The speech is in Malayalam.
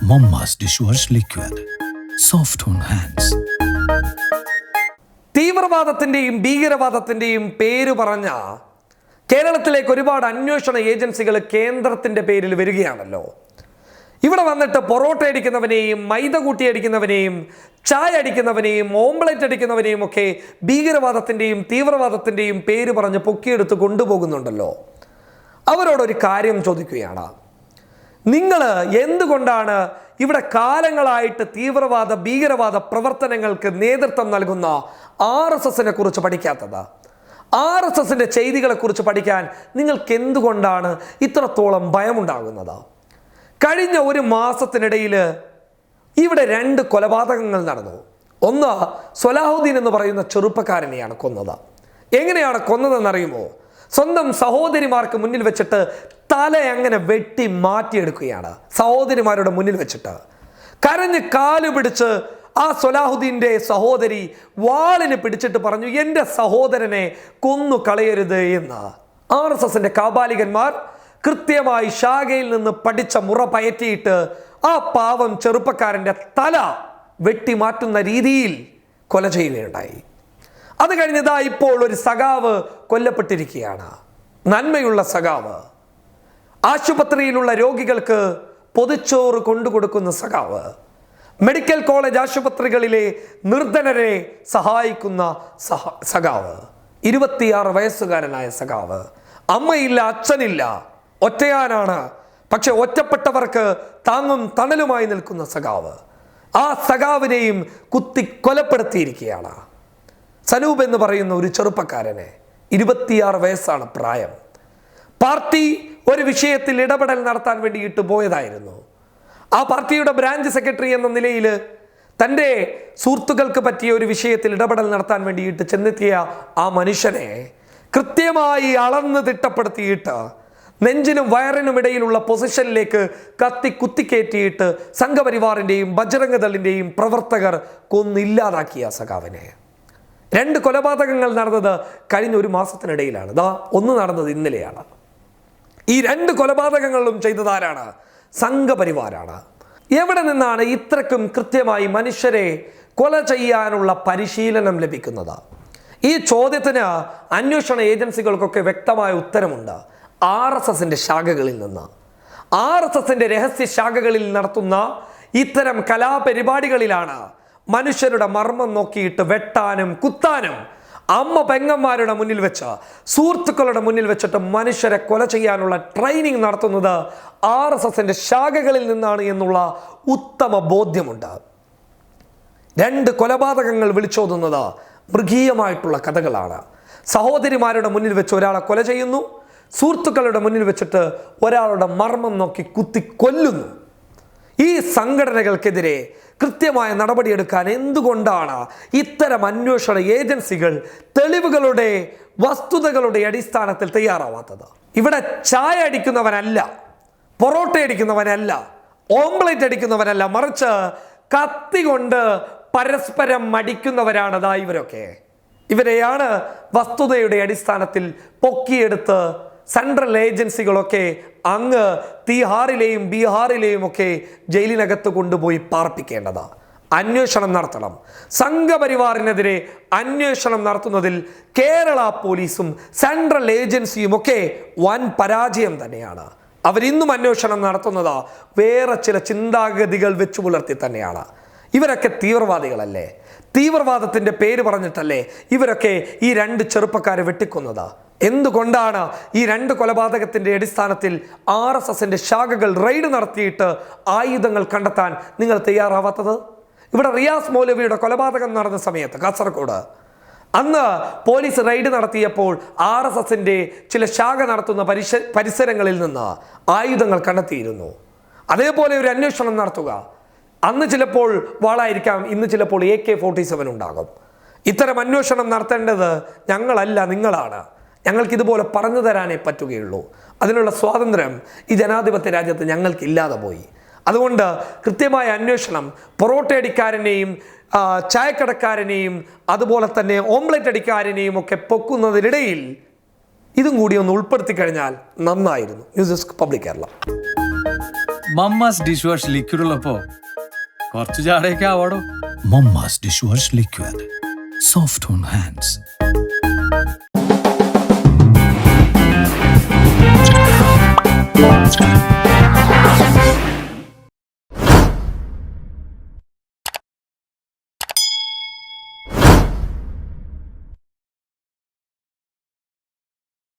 Momma's dishwash liquid. Soft on hands. തീവ്രവാദത്തിന്റെയും ഭീകരവാദത്തിന്റെയും പേര് പറഞ്ഞ കേരളത്തിലേക്ക് ഒരുപാട് അന്വേഷണ ഏജൻസികൾ കേന്ദ്രത്തിന്റെ പേരിൽ വരികയാണല്ലോ ഇവിടെ വന്നിട്ട് പൊറോട്ട അടിക്കുന്നവനെയും മൈദ കൂട്ടി അടിക്കുന്നവനെയും ചായ അടിക്കുന്നവനെയും ഓംപ്ലേറ്റ് അടിക്കുന്നവനെയും ഒക്കെ ഭീകരവാദത്തിന്റെയും തീവ്രവാദത്തിന്റെയും പേര് പറഞ്ഞ് പൊക്കിയെടുത്ത് കൊണ്ടുപോകുന്നുണ്ടല്ലോ അവരോടൊരു കാര്യം ചോദിക്കുകയാണ് നിങ്ങൾ എന്തുകൊണ്ടാണ് ഇവിടെ കാലങ്ങളായിട്ട് തീവ്രവാദ ഭീകരവാദ പ്രവർത്തനങ്ങൾക്ക് നേതൃത്വം നൽകുന്ന ആർ എസ് എസിനെ കുറിച്ച് പഠിക്കാത്തത്? ആർ എസ് എസിന്റെ ചെയ്തികളെ കുറിച്ച് പഠിക്കാൻ നിങ്ങൾക്ക് എന്തുകൊണ്ടാണ് ഇത്രത്തോളം ഭയമുണ്ടാകുന്നത്? കഴിഞ്ഞ ഒരു മാസത്തിനിടയിൽ ഇവിടെ രണ്ട് കൊലപാതകങ്ങൾ നടന്നു. ഒന്ന് സൊലാഹുദ്ദീൻ എന്ന് പറയുന്ന ചെറുപ്പക്കാരനെയാണ് കൊന്നത്. എങ്ങനെയാണ് കൊന്നതെന്നറിയുമോ? സ്വന്തം സഹോദരിമാർക്ക് മുന്നിൽ വെച്ചിട്ട് തല അങ്ങനെ വെട്ടി മാറ്റിയെടുക്കുകയാണ്. സഹോദരിമാരുടെ മുന്നിൽ വെച്ചിട്ട്. കരഞ്ഞ് കാൽ പിടിച്ച് ആ സൊലാഹുദ്ദീന്റെ സഹോദരി വാളിന് പിടിച്ചിട്ട് പറഞ്ഞു എന്റെ സഹോദരനെ കൊന്നു കളയരുത് എന്ന്. ആർ എസ് എസിന്റെ കാബാലികന്മാർ കൃത്യമായി ശാഖയിൽ നിന്ന് പഠിച്ച മുറ പയറ്റിയിട്ട് ആ പാവം ചെറുപ്പക്കാരന്റെ തല വെട്ടിമാറ്റുന്ന രീതിയിൽ കൊല ചെയ്യുകയുണ്ടായി. അത് കഴിഞ്ഞതാ ഇപ്പോൾ ഒരു സഖാവ് കൊല്ലപ്പെട്ടിരിക്കുകയാണ്. നന്മയുള്ള സഖാവ്. ആശുപത്രിയിലുള്ള രോഗികൾക്ക് പൊതിച്ചോറ് കൊണ്ടുകൊടുക്കുന്ന സഖാവ്. മെഡിക്കൽ കോളേജ് ആശുപത്രികളിലെ നിർധനരെ സഹായിക്കുന്ന സഹ സഖാവ്. ഇരുപത്തിയാറ് വയസ്സുകാരനായ സഖാവ്. അമ്മയില്ല അച്ഛനില്ല ഒറ്റയാനാണ്. പക്ഷെ ഒറ്റപ്പെട്ടവർക്ക് താങ്ങും തണലുമായി നിൽക്കുന്ന സഖാവ്. ആ സഖാവിനെയും കുത്തി കൊലപ്പെടുത്തിയിരിക്കുകയാണ്. സനൂപ് എന്ന് പറയുന്ന ഒരു ചെറുപ്പക്കാരനെ ഇരുപത്തിയാറ് വയസ്സാണ് പ്രായം. പാർട്ടി ഒരു വിഷയത്തിൽ ഇടപെടൽ നടത്താൻ വേണ്ടിയിട്ട് പോയതായിരുന്നു. ആ പാർട്ടിയുടെ ബ്രാഞ്ച് സെക്രട്ടറി എന്ന നിലയിൽ തന്റെ സുഹൃത്തുക്കൾക്ക് പറ്റിയ ഒരു വിഷയത്തിൽ ഇടപെടൽ നടത്താൻ വേണ്ടിയിട്ട് ചെന്നെത്തിയ ആ മനുഷ്യനെ കൃത്യമായി അളന്ന് തിട്ടപ്പെടുത്തിയിട്ട് നെഞ്ചിനും വയറിനും ഇടയിലുള്ള പൊസിഷനിലേക്ക് കത്തി കുത്തിക്കയറ്റിയിട്ട് സംഘപരിവാറിന്റെയും ബജരംഗദളിന്റെയും പ്രവർത്തകർ കൊന്നില്ലാതാക്കിയ സഖാവിനെ. രണ്ട് കൊലപാതകങ്ങൾ നടന്നത് കഴിഞ്ഞ ഒരു മാസത്തിനിടയിലാണ്. ദാ ഒന്ന് നടന്നത് ഇന്നലെയാണ്. ഈ രണ്ട് കൊലപാതകങ്ങളും ചെയ്തതാരാണ് സംഘപരിവാരാണ്. എവിടെ നിന്നാണ് ഇത്രക്കും കൃത്യമായി മനുഷ്യരെ കൊല ചെയ്യാനുള്ള പരിശീലനം ലഭിക്കുന്നത്? ഈ ചോദ്യത്തിന് അന്വേഷണ ഏജൻസികൾക്കൊക്കെ വ്യക്തമായ ഉത്തരമുണ്ട്. ആർ എസ് എസിന്റെ ശാഖകളിൽ നിന്ന്. ആർ എസ് എസിന്റെ രഹസ്യ ശാഖകളിൽ നടത്തുന്ന ഇത്തരം കലാപരിപാടികളിലാണ് മനുഷ്യരുടെ മർമ്മം നോക്കിയിട്ട് വെട്ടാനും കുത്താനും അമ്മ പെങ്ങന്മാരുടെ മുന്നിൽ വെച്ച് സുഹൃത്തുക്കളുടെ മുന്നിൽ വെച്ചിട്ട് മനുഷ്യരെ കൊല ചെയ്യാനുള്ള ട്രെയിനിങ് നടത്തുന്നത് ആർ എസ് എസിന്റെ ശാഖകളിൽ നിന്നാണ് എന്നുള്ള ഉത്തമ ബോധ്യമുണ്ട്. രണ്ട് കൊലപാതകങ്ങൾ വിളിച്ചോതുന്നത് മൃഗീയമായിട്ടുള്ള കഥകളാണ്. സഹോദരിമാരുടെ മുന്നിൽ വെച്ച് ഒരാളെ കൊല ചെയ്യുന്നു സുഹൃത്തുക്കളുടെ മുന്നിൽ വെച്ചിട്ട് ഒരാളുടെ മർമ്മം നോക്കി കുത്തി കൊല്ലുന്നു. ഈ സംഘടനകൾക്കെതിരെ കൃത്യമായ നടപടിയെടുക്കാൻ എന്തുകൊണ്ടാണ് ഇത്തരം അന്വേഷണ ഏജൻസികൾ തെളിവുകളുടെ വസ്തുതകളുടെ അടിസ്ഥാനത്തിൽ തയ്യാറാവാത്തത്? ഇവിടെ ചായ അടിക്കുന്നവനല്ല പൊറോട്ട അടിക്കുന്നവനല്ല ഓംപ്ലേറ്റ് അടിക്കുന്നവനല്ല മറിച്ച് കത്തി കൊണ്ട് പരസ്പരം മടിക്കുന്നവരാണ് ഇവരൊക്കെ. ഇവരെയാണ് വസ്തുതയുടെ അടിസ്ഥാനത്തിൽ പൊക്കിയെടുത്ത് സെൻട്രൽ ഏജൻസികളൊക്കെ അങ്ങ് തീഹാറിലെയും ബീഹാറിലെയും ഒക്കെ ജയിലിനകത്ത് കൊണ്ടുപോയി പാർപ്പിക്കേണ്ടതാണ് അന്വേഷണം നടത്തണം. സംഘപരിവാറിനെതിരെ അന്വേഷണം നടത്തുന്നതിൽ കേരള പോലീസും സെൻട്രൽ ഏജൻസിയും ഒക്കെ വൻ പരാജയം തന്നെയാണ്. അവരിന്നും അന്വേഷണം നടത്തുന്നതാ വേറെ ചില ചിന്താഗതികൾ വെച്ചു പുലർത്തി തന്നെയാണ്. ഇവരൊക്കെ തീവ്രവാദികളല്ലേ? തീവ്രവാദത്തിന്റെ പേര് പറഞ്ഞിട്ടല്ലേ ഇവരൊക്കെ ഈ രണ്ട് ചെറുപ്പക്കാരെ വെട്ടിക്കൊന്നത്? എന്തുകൊണ്ടാണ് ഈ രണ്ട് കൊലപാതകത്തിന്റെ അടിസ്ഥാനത്തിൽ ആർ എസ് എസിന്റെ ശാഖകൾ റെയ്ഡ് നടത്തിയിട്ട് ആയുധങ്ങൾ കണ്ടെത്താൻ നിങ്ങൾ തയ്യാറാവാത്തത്? ഇവിടെ റിയാസ് മൗലവിയുടെ കൊലപാതകം നടന്ന സമയത്ത് കാസർഗോഡ്. അന്ന് പോലീസ് റെയ്ഡ് നടത്തിയപ്പോൾ ആർ എസ് എസിന്റെ ചില ശാഖ നടത്തുന്ന പരിശ പരിസരങ്ങളിൽ നിന്ന് ആയുധങ്ങൾ കണ്ടെത്തിയിരുന്നു. അതേപോലെ ഒരു അന്വേഷണം നടത്തുക. അന്ന് ചിലപ്പോൾ വാളായിരിക്കാം ഇന്ന് ചിലപ്പോൾ എ കെ ഫോർട്ടി സെവൻ ഉണ്ടാകും. ഇത്തരം അന്വേഷണം നടത്തേണ്ടത് ഞങ്ങളല്ല നിങ്ങളാണ്. ഞങ്ങൾക്ക് ഇതുപോലെ പറഞ്ഞു തരാനേ പറ്റുകയുള്ളൂ. അതിനുള്ള സ്വാതന്ത്ര്യം ഈ ജനാധിപത്യ രാജ്യത്ത് ഞങ്ങൾക്കില്ലാതെ പോയി. അതുകൊണ്ട് കൃത്യമായ അന്വേഷണം പൊറോട്ട അടിക്കാരനെയും ആ, ചായക്കടക്കാരനെയും അതുപോലെ തന്നെ ഓംലെറ്റ് അടിക്കാരനെയും ഒക്കെ പൊക്കുന്നതിനിടയിൽ ഇതും കൂടി ഒന്ന് ഉൾപ്പെടുത്തി കഴിഞ്ഞാൽ നന്നായിരുന്നു. News desk public Kerala Mamma's dish wash liquid ഉള്ളപ്പോ കുറച്ച് ചാടയൊക്കെ ആവാടോ? Dish wash liquid soft on hands. 嗯。